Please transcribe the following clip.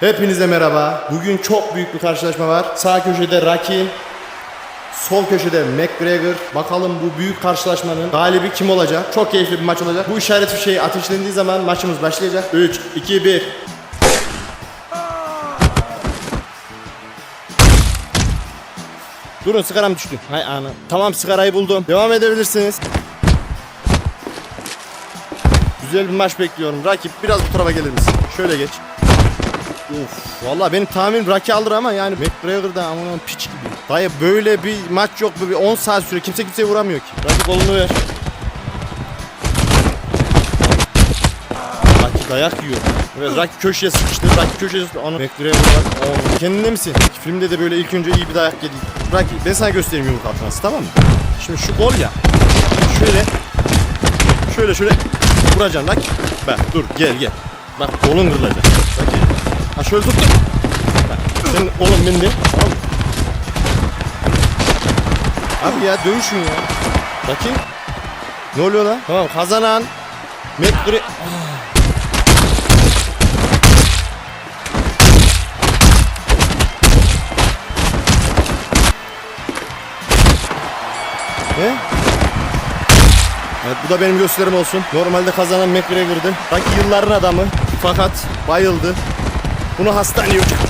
Hepinize merhaba. Bugün çok büyük bir karşılaşma var. Sağ köşede Rocky, sol köşede McGregor. Bakalım bu büyük karşılaşmanın galibi kim olacak? Çok keyifli bir maç olacak. Bu işaret fişeği ateşlendiği zaman maçımız başlayacak. 3, 2, 1. Durun sigaram düştü. Hay ana. Tamam sigarayı buldum. Devam edebilirsiniz. Güzel bir maç bekliyorum. Rakip biraz bu tarafa gelir misin? Şöyle geç. Of. Vallahi benim tahminim Rocky alır ama yani McGregor da aman piç gibi. Dayı böyle bir maç yok. Bu bir 10 saat süre. Kimse kimseye vuramıyor ki. Rocky kolunu ver. Rocky dayak yiyor. Evet Rocky köşeye sıkıştı. Rocky köşeye sıkıştı. Ana McGregor bak. Oğlum, Kendinde misin? Filmde de böyle ilk önce iyi bir dayak yedi. Rocky ben sana göstereyim yumruk atması tamam mı? Şimdi şu kol ya. Şöyle. Şöyle şöyle vuracaksın Rocky. Bak dur gel gel. Bak kolun kırılacak. Rocky. Bak, Sen oğlum bindi. Tamam. Abi ya dövüşün ya. Bakayım. Ne oluyor lan? Tamam kazanan McGregor. Ne? Evet bu da benim gösterim olsun. Normalde kazanan McGregor'dı. Rocky yılların adamı. Fakat bayıldı. このハスターにる